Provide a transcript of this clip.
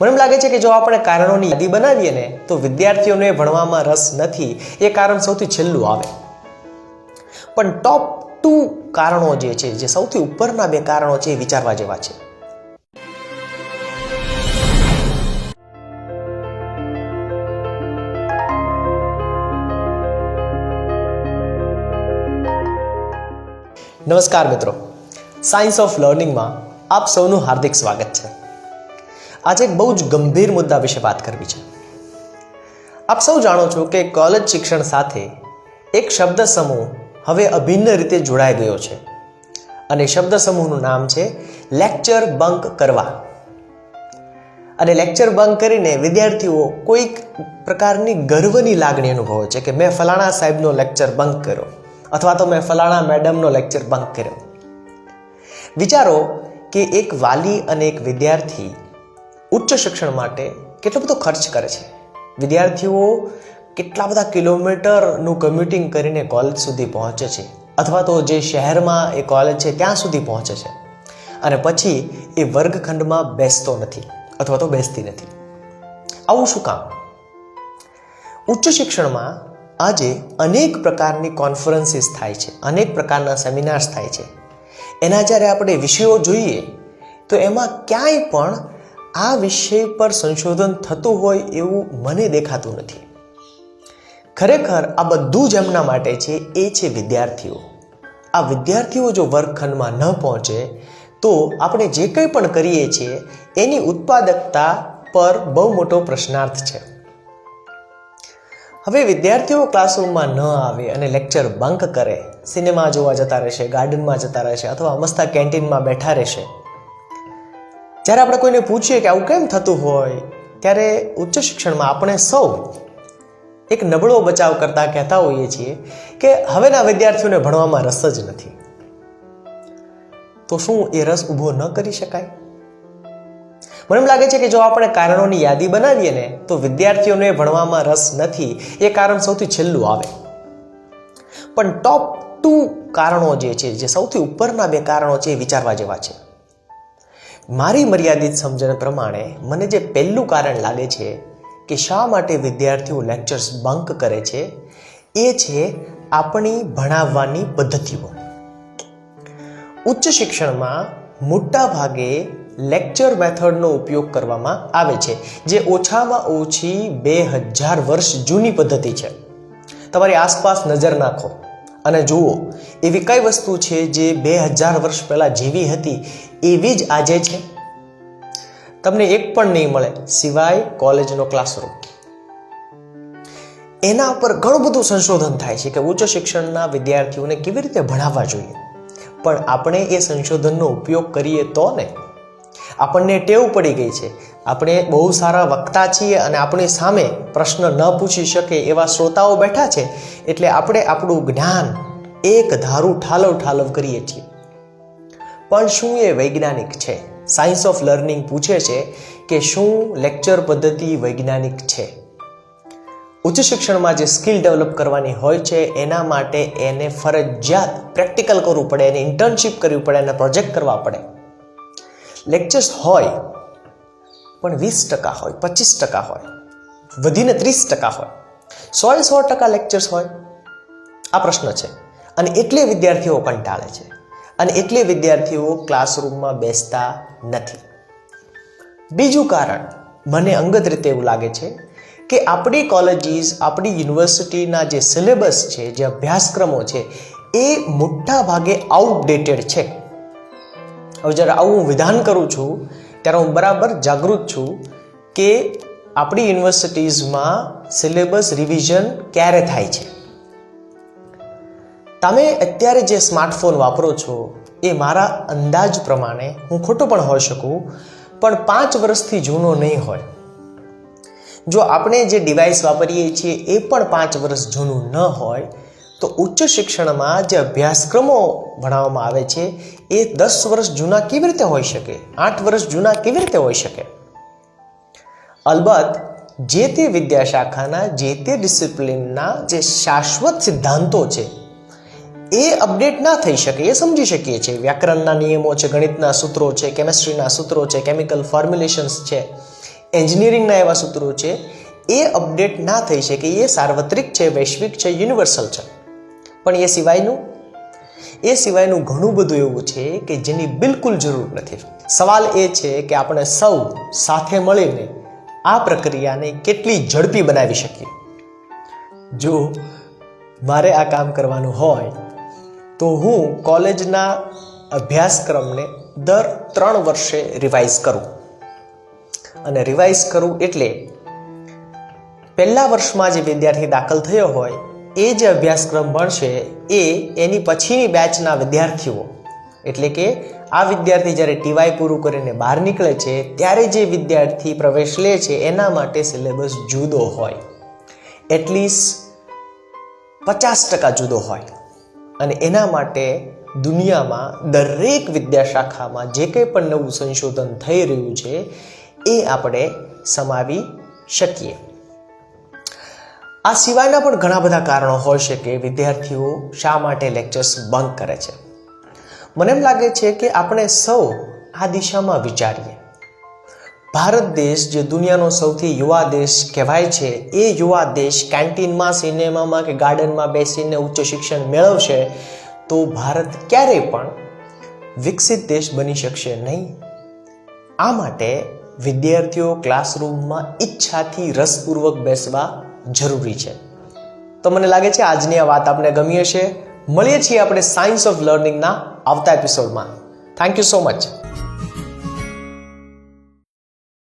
મને એમ લાગે છે કે જો આપણે કારણોની યાદી બનાવીએ ને, તો વિદ્યાર્થીઓને ભણવામાં રસ નથી. એ કારણ સૌથી છેલ્લું આવે. પણ ટોપ ટુ કારણો જે છે, જે સૌથી ઉપરના બે કારણો છે, એ વિચારવા જેવા છે. નમસ્કાર મિત્રો. સાયન્સ ઓફ લર્નિંગમાં આપ સૌનું હાર્દિક સ્વાગત છે. આજે એક બહુ જ ગંભીર મુદ્દા વિશે વાત કરવી છે. આપ સૌ જાણો છો કે કોલેજ શિક્ષણ સાથે એક શબ્દ સમૂહ હવે અભિન્ન રીતે જોડાઈ ગયો છે. અને શબ્દ સમૂહનું નામ છે લેક્ચર બંક કરવા. અને લેક્ચર બંક કરીને વિદ્યાર્થીઓ કોઈક પ્રકારની ગર્વની લાગણી અનુભવે છે કે મેં ફલાણા સાહેબનો લેક્ચર બંક કર્યો. અથવા તો મેં ફલાણા મેડમનો લેક્ચર બંક કર્યો. વિચારો કે એક વાલી અને એક વિદ્યાર્થી ઉચ્ચ શિક્ષણ માટે કેટલો બધો ખર્ચ કરે છે? વિદ્યાર્થીઓ કેટલા બધા કિલોમીટરનું કમ્યુટિંગ કરીને કોલેજ સુધી પહોંચે છે? અથવા તો જે શહેરમાં એ કોલેજ છે, ત્યાં સુધી પહોંચે છે? અને પછી એ વર્ગખંડમાં બેસતો નથી, અથવા તો બેસતી નથી. આવું શું કામ? ઉચ્ચ શિક્ષણમાં આજે અનેક પ્રકારની કોન્ફરન્સીસ થાય છે, અનેક પ્રકારના સેમિનાર્સ થાય છે. એના જ્યારે આપણે વિષયો જોઈએ, તો એમાં ક્યાંય પણ આ વિષય પર સંશોધન થતું હોય એવું મને દેખાતું નથી. ખરેખર આ બધું જ એમના માટે છે, એ છે વિદ્યાર્થીઓ. આ વિદ્યાર્થીઓ જો વર્ગખંડમાં ન પહોંચે, તો આપણે જે કંઈ પણ કરીએ છીએ, એની ઉત્પાદકતા પર બહુ મોટો પ્રશ્નાર્થ છે. હવે વિદ્યાર્થીઓ ક્લાસરૂમમાં ન આવે અને લેક્ચર બંક કરે, સિનેમા જોવા જતા રહેશે, ગાર્ડનમાં જતા રહેશે, અથવા મસ્તા કેન્ટીનમાં બેઠા રહેશે જ્યારે આપણે કોઈને પૂછીએ કે આવું કેમ થતું હોય, ત્યારે ઉચ્ચ શિક્ષણમાં આપણે સૌ એક નબળો બચાવ કરતા કહેતા હોઈએ છીએ કે હવેના વિદ્યાર્થીઓને ભણવામાં રસ જ નથી. તો શું એ રસ ઊભો ન કરી શકાય? મને એમ લાગે છે કે જો આપણે કારણોની યાદી બનાવીએ ને, તો વિદ્યાર્થીઓને ભણવામાં રસ નથી, એ કારણ સૌથી છેલ્લું આવે. પણ ટોપ ટુ કારણો જે છે, જે સૌથી ઉપરના બે કારણો છે એ વિચારવા જેવા છે. મારી મર્યાદિત સમજણ પ્રમાણે મને જે પહેલું કારણ લાગે છે કે શા માટે વિદ્યાર્થીઓ લેક્ચર્સ બંક કરે છે, એ છે આપણી ભણાવવાની પદ્ધતિઓ. ઉચ્ચ શિક્ષણમાં મોટા ભાગે લેક્ચર મેથડનો ઉપયોગ કરવામાં આવે છે, જે ઓછામાં ઓછી બે હજાર વર્ષ જૂની પદ્ધતિ છે. તમારી આસપાસ નજર નાખો. અને જુઓ, એવી કઈ વસ્તુ છે જે બે હજાર વર્ષ પહેલાં જેવી હતી, એવી જ આજે છે? તમને એક પણ નહીં મળે સિવાય કોલેજનો ક્લાસરૂમ એના પર ઘણું બધું સંશોધન થાય છે કે ઉચ્ચ શિક્ષણના વિદ્યાર્થીઓને કેવી રીતે ભણાવવા જોઈએ. પણ આપણે એ સંશોધનનો ઉપયોગ કરીએ તો ને? આપણને ટેવ પડી ગઈ છે આપણે બહુ સારા વક્તા છીએ અને આપણી સામે પ્રશ્ન ન પૂછી શકે એવા શ્રોતાઓ બેઠા છે એટલે આપણે આપણું જ્ઞાન એક ધારું ઠાલવ ઠાલવ કરીએ છીએ. પણ શું એ વૈજ્ઞાનિક છે? સાયન્સ ઓફ લર્નિંગ પૂછે છે કે શું લેક્ચર પદ્ધતિ વૈજ્ઞાનિક છે? ઉચ્ચ શિક્ષણમાં જે સ્કિલ ડેવલપ કરવાની હોય છે, એના માટે એને ફરજિયાત પ્રેક્ટિકલ કરવું પડે, એને ઇન્ટર્નશિપ કરવી પડે, એને પ્રોજેક્ટ કરવા પડે. લેક્ચર્સ હોય પણ વીસ ટકા હોય, પચીસ ટકા હોય, વધીને ત્રીસ ટકા હોય. સોએ સો ટકા લેક્ચર્સ હોય? આ પ્રશ્ન છે. અને એટલે વિદ્યાર્થીઓ કંટાળે છે. અને એટલે વિદ્યાર્થીઓ ક્લાસરૂમમાં બેસતા નથી. બીજું કારણ, મને અંગત રીતે એવું લાગે છે કે આપણી કોલેજીસ આપણી યુનિવર્સિટીના જે સિલેબસ છે, જે અભ્યાસક્રમો છે, એ મોટા ભાગે આઉટડેટેડ છે. હવે જ્યારે આવું વિધાન કરું છું ત્યારે હું બરાબર જાગૃત છું કે આપણી યુનિવર્સિટીઝમાં સિલેબસ રિવિઝન ક્યારે થાય છે. તમે અત્યારે જે સ્માર્ટફોન વાપરો છો, એ મારા અંદાજ પ્રમાણે હું ખોટો પણ હોઈ શકું, પણ પાંચ વર્ષથી જૂનો નહીં હોય. જો આપણે જે ડિવાઇસ વાપરીએ છીએ, એ પણ પાંચ વર્ષ જૂનું ન હોય તો ઉચ્ચ શિક્ષણમાં જે અભ્યાસક્રમો ભણાવવામાં આવે છે, એ દસ વર્ષ જૂના કેવી રીતે હોઈ શકે? આઠ વર્ષ જૂના કેવી રીતે હોઈ શકે? અલબત્ત, જે તે વિદ્યાશાખાના, જે તે ડિસિપ્લિનના જે શાશ્વત સિદ્ધાંતો છે, એ અપડેટ ના થઈ શકે, એ સમજી શકીએ છીએ. વ્યાકરણના નિયમો છે, ગણિતના સૂત્રો છે, કેમેસ્ટ્રીના સૂત્રો છે, કેમિકલ ફોર્મ્યુલેશન્સ છે, એન્જિનિયરિંગના એવા સૂત્રો છે, એ અપડેટ ના થઈ શકે, એ સાર્વત્રિક છે, વૈશ્વિક છે, યુનિવર્સલ છે. પણ એ સિવાયનું એ સિવાયનું ઘણું બધું એવું છે કે જેની બિલકુલ જરૂર નથી. સવાલ એ છે કે આપણે સૌ સાથે મળીને આ પ્રક્રિયાને કેટલી ઝડપી બનાવી શકીએ? જો મારે આ કામ કરવાનું હોય, તો હું કોલેજના અભ્યાસક્રમને દર ત્રણ વર્ષે રિવાઇઝ કરું. અને રિવાઇઝ કરું એટલે, પહેલા વર્ષમાં જે વિદ્યાર્થી દાખલ થયો હોય એ જે અભ્યાસક્રમ ભણશે, એ એની પછીની બેચના વિદ્યાર્થીઓ, એટલે કે આ વિદ્યાર્થી જ્યારે ટીવાય પૂરું કરીને બહાર નીકળે છે, ત્યારે જે વિદ્યાર્થી પ્રવેશ લે છે, એના માટે સિલેબસ જુદો હોય. એટલીસ્ટ પચાસ ટકા જુદો હોય. અને એના માટે દુનિયામાં દરેક વિદ્યાશાખામાં જે કંઈ પણ નવું સંશોધન થઈ રહ્યું છે, એ આપણે સમાવી શકીએ. આ સિવાયના પણ ઘણા બધા કારણો હોઈ શકે વિદ્યાર્થીઓ શા માટે લેક્ચર્સ બંક કરે છે. મને એમ લાગે છે કે આપણે સૌ આ દિશામાં વિચારીએ. ભારત દેશ જે દુનિયાનો સૌથી યુવા દેશ કહેવાય છે, એ યુવા દેશ કેન્ટીનમાં સિનેમામાં કે ગાર્ડનમાં બેસીને ઉચ્ચ શિક્ષણ મેળવશે તો ભારત ક્યારેય પણ વિકસિત દેશ બની શકશે નહીં. આ માટે વિદ્યાર્થીઓ ક્લાસરૂમમાં ઈચ્છાથી રસપૂર્વક બેસવા જરૂરી છે. તો મને લાગે છે આજની આ વાત આપને ગમી હશે. મળીએ છીએ આપણે સાયન્સ ઓફ લર્નિંગના આવતા એપિસોડમાં થેન્ક યુ સો મચ